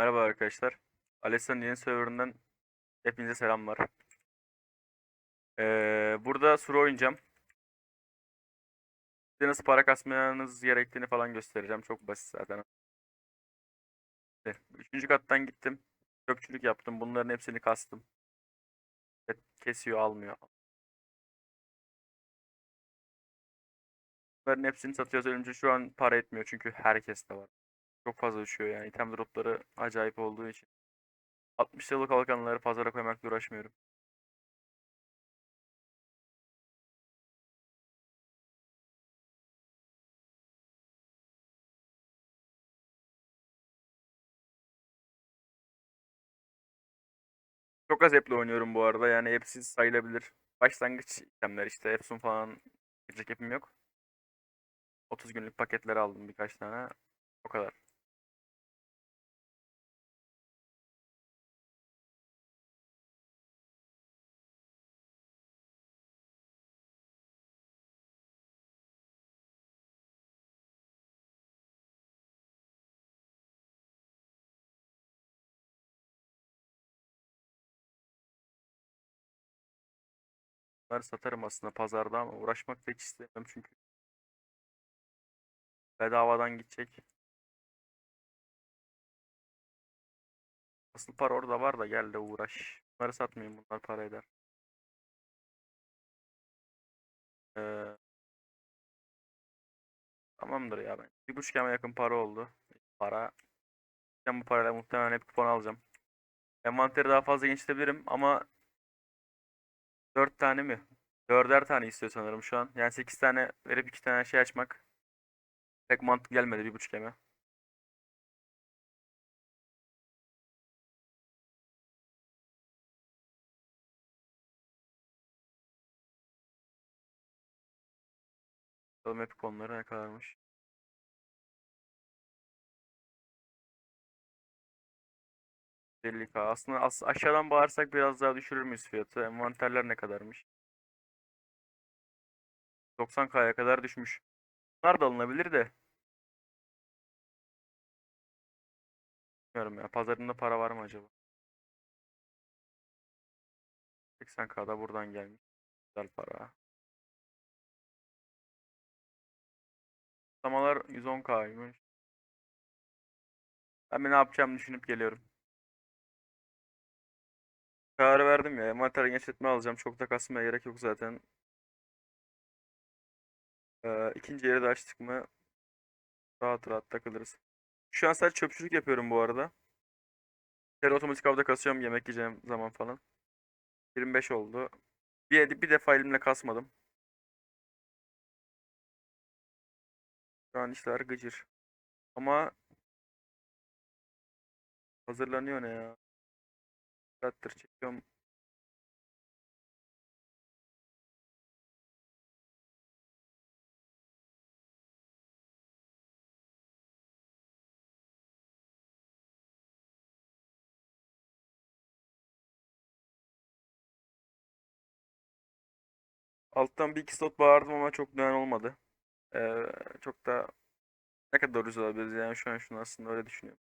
Merhaba arkadaşlar. Alessa'nın yeni serverından hepinize selamlar. Ee, burada suru oynayacağım. Size nasıl para kasmanız gerektiğini falan göstereceğim. Çok basit zaten. Üçüncü kattan gittim. Çöpçülük yaptım. Bunların hepsini kastım. Evet, Kesiyor, almıyor. Bunların hepsini satıyoruz. Önce şu an para etmiyor çünkü herkeste var. Çok fazla düşüyor yani. İtem dropları acayip olduğu için. 60 yıllık kalkanları pazara koymakla uğraşmıyorum. Çok az app'le oynuyorum bu arada. Yani app'siz sayılabilir. Başlangıç itemler işte. Epson falan girecek app'im yok. 30 günlük paketleri aldım birkaç tane. O kadar. Bunları satarım aslında pazarda ama uğraşmak da hiç istemiyorum çünkü bedavadan gidecek. Asıl para orada var da gel de uğraş. Bunları satmayayım bunlar para eder. Ee, tamamdır ya ben. Bir buçuk eme yakın para oldu. Para. Ben bu parayla muhtemelen hep kupon alacağım. Envanteri daha fazla genişletebilirim ama 4 tane mi? 4'er tane istiyor sanırım şu an. Yani 8 tane verip 2 tane şey açmak pek mantıklı gelmedi bir buçuk eme. Bakalım hep konuları ne kadarmış. K Aslında as aşağıdan bağırsak biraz daha düşürür müyüz fiyatı? Envanterler ne kadarmış? 90K'ya kadar düşmüş. Bunlar da alınabilir de. Bilmiyorum ya. Pazarında para var mı acaba? 80K'da buradan gelmiş. Güzel para. Kutlamalar 110K'ymış. Ben ne yapacağımı düşünüp geliyorum. Karar verdim ya. Envanter genişletme alacağım. Çok da kasmaya gerek yok zaten. Ee, ikinci yeri de açtık mı rahat rahat takılırız. Şu an sadece çöpçülük yapıyorum bu arada. Her otomatik avda kasıyorum yemek yiyeceğim zaman falan. 25 oldu. Bir, bir defa elimle kasmadım. Şu an işler gıcır. Ama hazırlanıyor ne ya? Saattir çekiyorum. Alttan bir iki slot bağırdım ama çok dönen olmadı. Ee, çok da ne kadar ucuz alabiliriz yani şu an şunu aslında öyle düşünüyorum.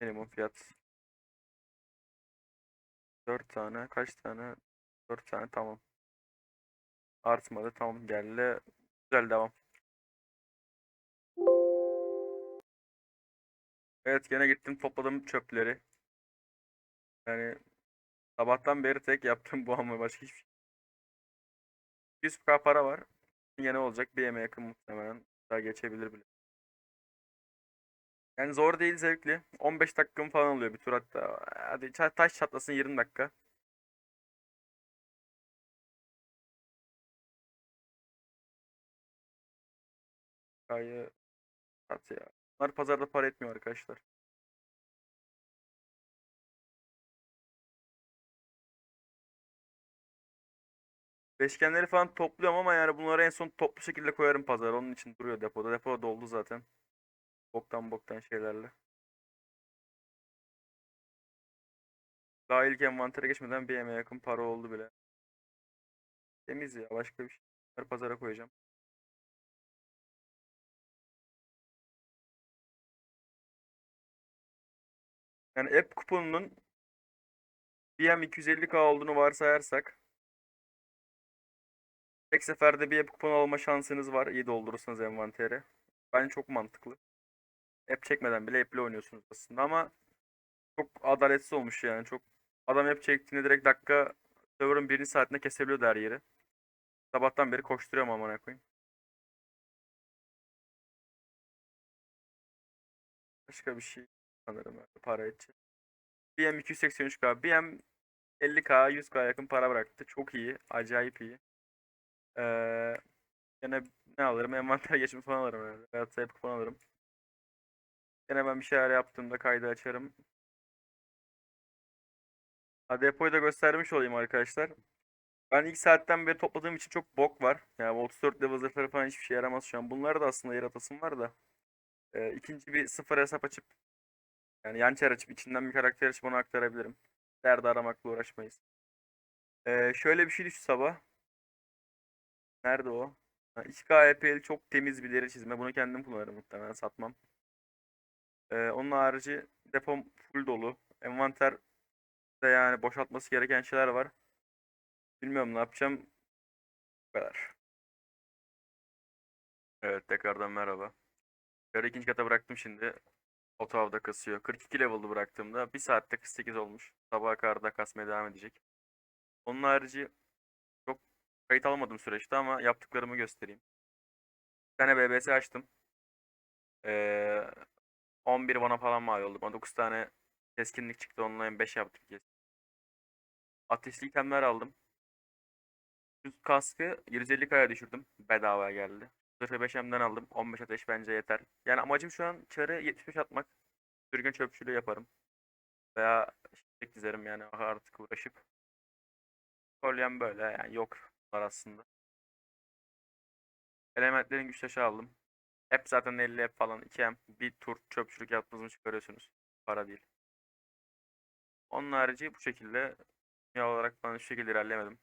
Minimum fiyat 4 tane kaç tane 4 tane tamam. Artmadı tamam geldi. Güzel devam. Evet gene gittim topladım çöpleri. Yani sabahtan beri tek yaptığım bu ama başka hiçbir şey. 100k para var. Yine olacak bir yemeğe yakın muhtemelen. Daha geçebilir bile. Yani zor değil zevkli. 15 dakikam falan oluyor bir tur hatta. Hadi taş çatlasın 20 dakika. Kayı at ya. Bunlar pazarda para etmiyor arkadaşlar. Beşgenleri falan topluyorum ama yani bunları en son toplu şekilde koyarım pazara. Onun için duruyor depoda. Depo doldu zaten. Boktan boktan şeylerle. Daha ilk envantere geçmeden bir yemeğe yakın para oldu bile. Temiz ya başka bir şey. Bunları pazara koyacağım. Yani app kuponunun BM 250k olduğunu varsayarsak tek seferde bir app kuponu alma şansınız var iyi doldurursanız envantere. Bence çok mantıklı. App çekmeden bile app'le oynuyorsunuz aslında ama çok adaletsiz olmuş yani. Çok adam app çektiğinde direkt dakika server'ın birinci saatinde kesebiliyordu her yeri. Sabahtan beri koşturuyorum amına koyayım. Başka bir şey sanırım yani para için. BM 283k, BM 50k, 100k yakın para bıraktı. Çok iyi, acayip iyi. Ee, yine ne alırım? Envanter geçimi falan alırım herhalde. Da hep kupon alırım. Yine ben bir şeyler yaptığımda kaydı açarım. Ha, depoyu da göstermiş olayım arkadaşlar. Ben ilk saatten beri topladığım için çok bok var. Yani bu 34 level zırhları falan hiçbir şey yaramaz şu an. Bunlar da aslında yer atasım var da. Ee, ikinci bir sıfır hesap açıp yani yan çar açıp içinden bir karakter açıp onu aktarabilirim. Derdi aramakla uğraşmayız. Ee, şöyle bir şey düştü sabah. Nerede o? Ha, 2K EP'li çok temiz bir deri çizme. Bunu kendim kullanırım muhtemelen satmam. Ee, onun harici depom full dolu. Envanter de yani boşaltması gereken şeyler var. Bilmiyorum ne yapacağım. Bu kadar. Evet tekrardan merhaba. Yarı ikinci kata bıraktım şimdi. Otavda kasıyor. 42 level'dı bıraktığımda. 1 saatte 48 olmuş. Sabaha kadar da kasmaya devam edecek. Onun harici çok kayıt almadım süreçte ama yaptıklarımı göstereyim. Bir tane BBS açtım. Ee, 11 bana falan mal oldu. 19 tane keskinlik çıktı. Onunla 5 yaptık. keskin. Ateşli itemler aldım. Şu kaskı 150k'ya düşürdüm. Bedavaya geldi. Zırhı 5M'den aldım. 15 ateş bence yeter. Yani amacım şu an çarı 75 atmak. Sürgün çöpçülüğü yaparım. Veya şişlik dizerim yani artık uğraşıp. Kolyem böyle yani yok var aslında. Elementlerin güç taşı aldım. Hep zaten 50 hep falan 2M. Bir tur çöpçülük yaptığınızı çıkarıyorsunuz. Para değil. Onun harici bu şekilde. Ya olarak ben şu şekilde ilerlemedim.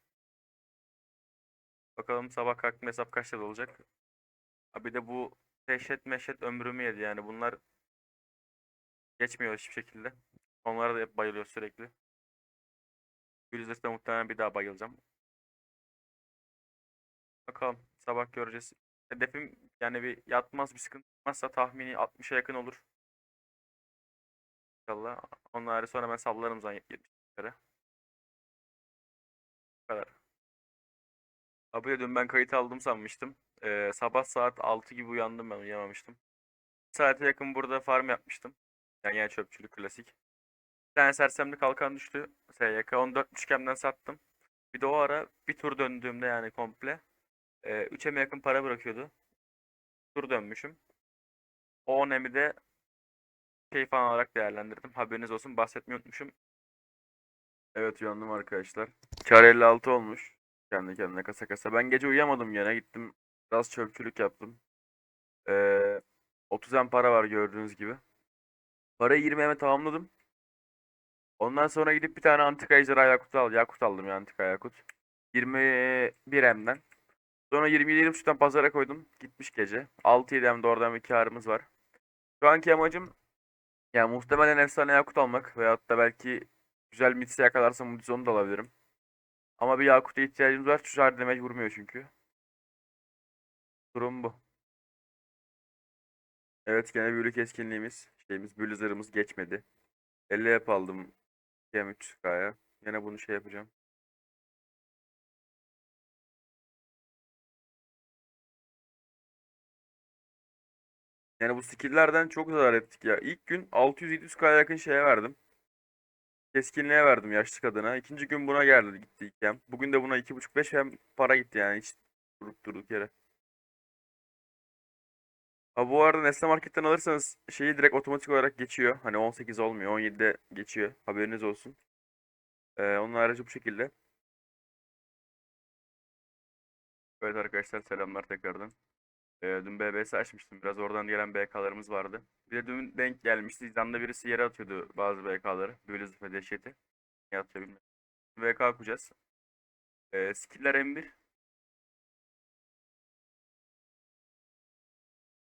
Bakalım sabah kalktım hesap kaçta olacak. Ha bir de bu dehşet meşet ömrümü yedi yani bunlar geçmiyor hiçbir şekilde. Onlara da hep bayılıyor sürekli. Gülüzes'te muhtemelen bir daha bayılacağım. Bakalım sabah göreceğiz. Hedefim yani bir yatmaz bir sıkıntı çıkmazsa tahmini 60'a yakın olur. İnşallah. Onları sonra ben sallarım zaten 70'lere. Bu kadar. Abi dün ben kayıt aldım sanmıştım. Ee, sabah saat 6 gibi uyandım ben uyuyamamıştım. Saate yakın burada farm yapmıştım. Yani yine çöpçülük klasik. Bir tane sersemli kalkan düştü. SYK 14 kemden sattım. Bir de o ara bir tur döndüğümde yani komple. E, 3'e yakın para bırakıyordu. Tur dönmüşüm. O 10 emi de şey falan olarak değerlendirdim. Haberiniz olsun bahsetmeyi unutmuşum. Evet uyandım arkadaşlar. Kar 56 olmuş. Kendi kendine kasa kasa. Ben gece uyuyamadım gene. Gittim biraz çöpçülük yaptım. Ee, 30 em para var gördüğünüz gibi. Parayı 20 eme tamamladım. Ondan sonra gidip bir tane antika ejderha yakut al. Yakut aldım ya antika yakut. 21 emden. Sonra 27-23'ten pazara koydum. Gitmiş gece. 6-7 em de oradan bir karımız var. Şu anki amacım yani muhtemelen efsane yakut almak. Veyahut da belki güzel mitse yakalarsam muciz onu da alabilirim. Ama bir yakuta ihtiyacımız var. Şu şart damage vurmuyor çünkü. Durum bu. Evet gene büyülü keskinliğimiz. Şeyimiz büyülü zırhımız geçmedi. 50 yap aldım. PM300K'ya. Yine bunu şey yapacağım. Yani bu skill'lerden çok zarar ettik ya. İlk gün 600-700K'ya yakın şeye verdim. Keskinliğe verdim yaşlı kadına. İkinci gün buna geldi gitti iken. Bugün de buna 2.5-5 hem para gitti yani hiç durup durduk yere. Ha bu arada Nesne Market'ten alırsanız şeyi direkt otomatik olarak geçiyor. Hani 18 olmuyor 17'de geçiyor. Haberiniz olsun. Ee, onun harici bu şekilde. Evet arkadaşlar selamlar tekrardan. Ee, dün BBS açmıştım. Biraz oradan gelen BK'larımız vardı. Bir de dün denk gelmişti. İzlanda birisi yere atıyordu bazı BK'ları. Böyle zıfı dehşeti. Ne atıyor bilmiyorum. BK okuyacağız. Ee, skiller M1.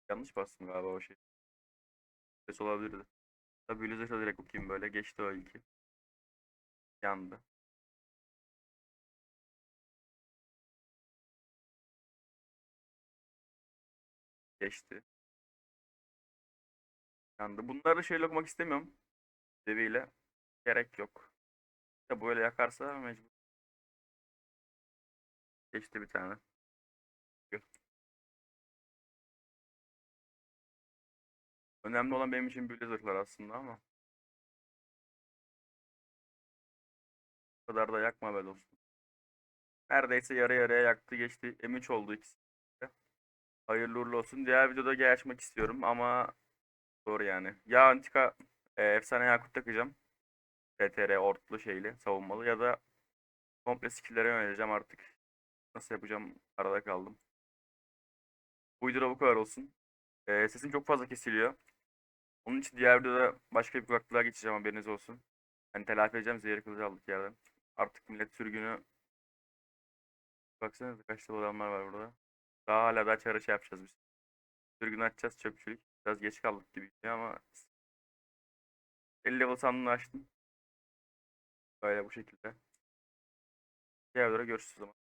Yanlış bastım galiba o şey. Ses olabilirdi. Tabii Blizzard'a direkt okuyayım böyle. Geçti o ilki. Yandı. Geçti. Yandı. Bunları şöyle okumak istemiyorum. Seviyle. Gerek yok. Ya böyle yakarsa mecbur. Geçti bir tane. Önemli olan benim için Blizzard'lar aslında ama. Bu kadar da yakma be dostum. Neredeyse yarı yarıya yaktı geçti. M3 oldu ikisi. Hayırlı uğurlu olsun. Diğer videoda G açmak istiyorum ama zor yani. Ya Antika e, Efsane Yakut takacağım. TTR ortlu şeyli savunmalı ya da komple skill'lere yöneleceğim artık. Nasıl yapacağım arada kaldım. Bu videoda bu kadar olsun. E, sesim çok fazla kesiliyor. Onun için diğer videoda başka bir kulaklığa geçeceğim haberiniz olsun. Hani telafi edeceğim zehir kılıcı aldık yerden. Artık millet sürgünü Baksanıza kaç adamlar var burada. Daha hala daha çare şey yapacağız biz. Sürgün açacağız çöpçülük. Biraz geç kaldık gibi ama 50 level sandığını açtım. Böyle bu şekilde. Diğer görüşürüz o zaman.